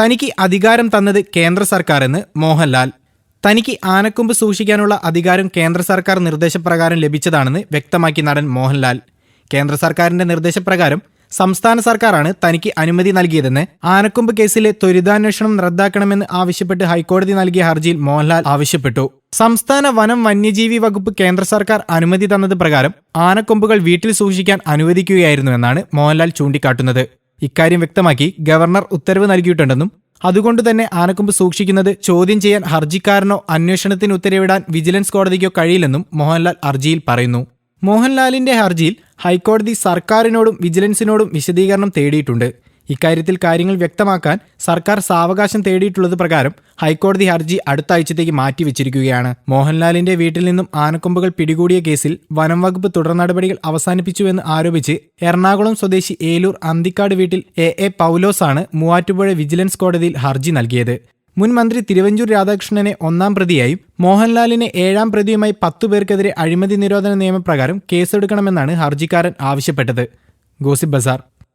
തനിക്ക് അധികാരം തന്നത് കേന്ദ്ര സർക്കാരെന്ന് മോഹൻലാൽ. തനിക്ക് ആനക്കൊമ്പ് സൂക്ഷിക്കാനുള്ള അധികാരം കേന്ദ്ര സർക്കാർ നിർദ്ദേശപ്രകാരം ലഭിച്ചതാണെന്ന് വ്യക്തമാക്കി നടൻ മോഹൻലാൽ. കേന്ദ്ര സർക്കാരിന്റെ നിർദ്ദേശപ്രകാരം സംസ്ഥാന സർക്കാരാണ് തനിക്ക് അനുമതി നൽകിയതെന്ന് ആനക്കൊമ്പ് കേസിലെ ത്വരിതാന്വേഷണം റദ്ദാക്കണമെന്ന് ആവശ്യപ്പെട്ട് ഹൈക്കോടതി നൽകിയ ഹർജിയിൽ മോഹൻലാൽ ആവശ്യപ്പെട്ടു. സംസ്ഥാന വനം വന്യജീവി വകുപ്പ് കേന്ദ്ര സർക്കാർ അനുമതി തന്നത് പ്രകാരം ആനക്കൊമ്പുകൾ വീട്ടിൽ സൂക്ഷിക്കാൻ അനുവദിക്കുകയായിരുന്നുവെന്നാണ് മോഹൻലാൽ ചൂണ്ടിക്കാട്ടുന്നത്. ഇക്കാര്യം വ്യക്തമാക്കി ഗവർണർ ഉത്തരവ് നൽകിയിട്ടുണ്ടെന്നും അതുകൊണ്ട് തന്നെ ആനക്കൊമ്പ് സൂക്ഷിക്കുന്നത് ചോദ്യം ചെയ്യാൻ ഹർജിക്കാരനോ അന്വേഷണത്തിന് ഉത്തരവിടാൻ വിജിലൻസ് കോടതിക്കോ കഴിയില്ലെന്നും മോഹൻലാൽ ഹർജിയിൽ പറയുന്നു. മോഹൻലാലിന്റെ ഹർജിയിൽ ഹൈക്കോടതി സർക്കാരിനോടും വിജിലൻസിനോടും വിശദീകരണം തേടിയിട്ടുണ്ട്. ഇക്കാര്യത്തിൽ കാര്യങ്ങൾ വ്യക്തമാക്കാൻ സർക്കാർ സാവകാശം തേടിയിട്ടുള്ളത് പ്രകാരം ഹൈക്കോടതി ഹർജി അടുത്ത ആഴ്ചത്തേക്ക് മാറ്റിവെച്ചിരിക്കുകയാണ്. മോഹൻലാലിന്റെ വീട്ടിൽ നിന്നും ആനക്കൊമ്പുകൾ പിടികൂടിയ കേസിൽ വനം വകുപ്പ് തുടർ നടപടികൾ അവസാനിപ്പിച്ചുവെന്ന് ആരോപിച്ച് എറണാകുളം സ്വദേശി ഏലൂർ അന്തിക്കാട് വീട്ടിൽ എ എ പൗലോസാണ് മൂവാറ്റുപുഴ വിജിലൻസ് കോടതിയിൽ ഹർജി നൽകിയത്. മുൻ മന്ത്രി തിരുവഞ്ചൂർ രാധാകൃഷ്ണനെ ഒന്നാം പ്രതിയായും മോഹൻലാലിനെ ഏഴാം പ്രതിയുമായി പത്തു പേർക്കെതിരെ അഴിമതി നിരോധന നിയമപ്രകാരം കേസെടുക്കണമെന്നാണ് ഹർജിക്കാരൻ ആവശ്യപ്പെട്ടത്. ഗോസിബ് ബസാർ.